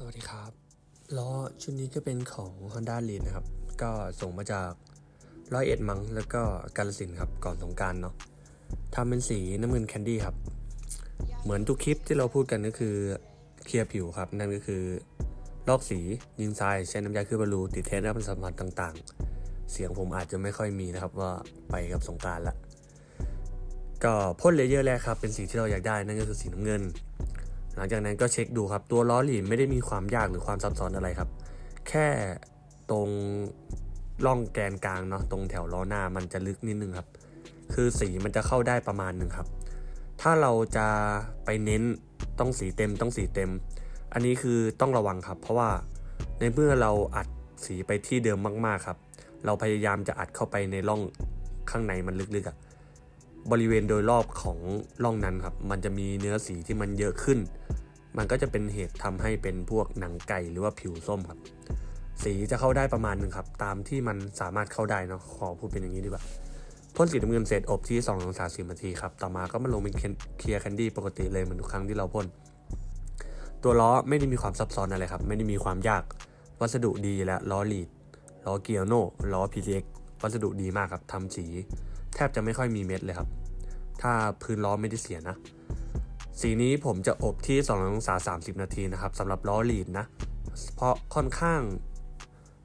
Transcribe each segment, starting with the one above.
สวัสดีครับล้อชุดนี้ก็เป็นของ Honda l e a d นะครับ ก็ส่งมาจากร้อยเอ็ดมังแล้วก็กาลสินครับก่อนสงการเนาะทำเป็นสีน้ำเงินแคนดี้ครับ เหมือนทุกคลิปที่เราพูดกันก็คือเคลียร์ผิวครับ นั่นก็คือลอกสียิงทรายใช้น้ำยาคือบอลูติดเทสและสัมผัสต่างๆ เสียงผมอาจจะไม่ค่อยมีนะครับว่าไปกับสงการละก็พ่นเลเยอร์แรกครับเป็นสีที่เราอยากได้นั่นก็คือสีน้ำเงิน หลังจากนั้นก็เช็คดูครับ ตัวล้อหลีไม่ได้มีความยากหรือความซับซ้อนอะไรครับ แค่ตรงร่องแกนกลางเนาะตรงแถวล้อหน้ามันจะลึกนิดนึงครับ คือสีมันจะเข้าได้ประมาณหนึ่งครับ ถ้าเราจะไปเน้นต้องสีเต็มต้องสีเต็ม อันนี้คือต้องระวังครับ เพราะว่าในเมื่อเราอัดสีไปที่เดิมมาก ๆครับ เราพยายามจะอัดเข้าไปในร่องข้างในมันลึกๆอะ บริเวณโดยรอบของร่องนั้นครับ มันจะมีเนื้อสีที่มันเยอะขึ้น มันก็จะเป็นเหตุทำให้เป็นพวกหนังไก่หรือว่าผิวส้มครับ สีจะเข้าได้ประมาณหนึ่งครับ ตามที่มันสามารถเข้าได้เนาะ ขอพูดเป็นอย่างนี้ดีกว่า พ่นสีน้ำเงินเสร็จอบที่2องศาสินาทีครับ ต่อมาก็มาลงเป็นเคลียร์แคนดี้ปกติเลยเหมือนทุกครั้งที่เราพ่น ตัวล้อไม่ได้มีความซับซ้อนอะไรครับ ไม่ได้มีความยาก วัสดุดีและล้อลีดล้อเกียร์โน่ล้อ PTX วัสดุดีมากครับทำสีแทบจะไม่ค่อยมีเม็ดเลยครับ ถ้าพื้นล้อไม่ได้เสียนะ สีนี้ผมจะอบที่2องศา30 นาทีนะครับสำหรับล้อลีดนะ เพราะค่อนข้าง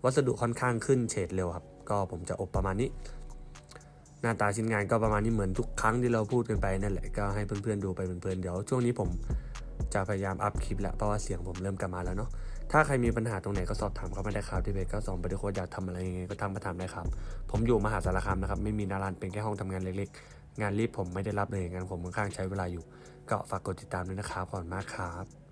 วัสดุค่อนข้างขึ้นเฉดเร็วครับ ก็ผมจะอบประมาณนี้ หน้าตาชิ้นงานก็ประมาณนี้เหมือนทุกครั้งที่เราพูดกันไปนั่นแหละก็ให้เพื่อนๆดูไปเพลินๆเดี๋ยวช่วงนี้ผม จะพยายามอัพคลิปแล้วเพราะว่าเสียงผมเริ่มกลับมาแล้วเนาะถ้าใครมีปัญหาตรงไหนก็สอบถามเข้ามาได้ครับที่เพจก็สอนไปด้วยโค้ดอยากทำอะไรยังไงก็ทำมาทำได้ครับ ผมอยู่มหาสารคามนะครับไม่มีนาร้านเป็นแค่ห้องทำงานเล็กๆ งานรีบผมไม่ได้รับเลยงานผมค่อนข้างใช้เวลาอยู่ ก็ฝากกดติดตามด้วยนะครับขอบคุณมากครับ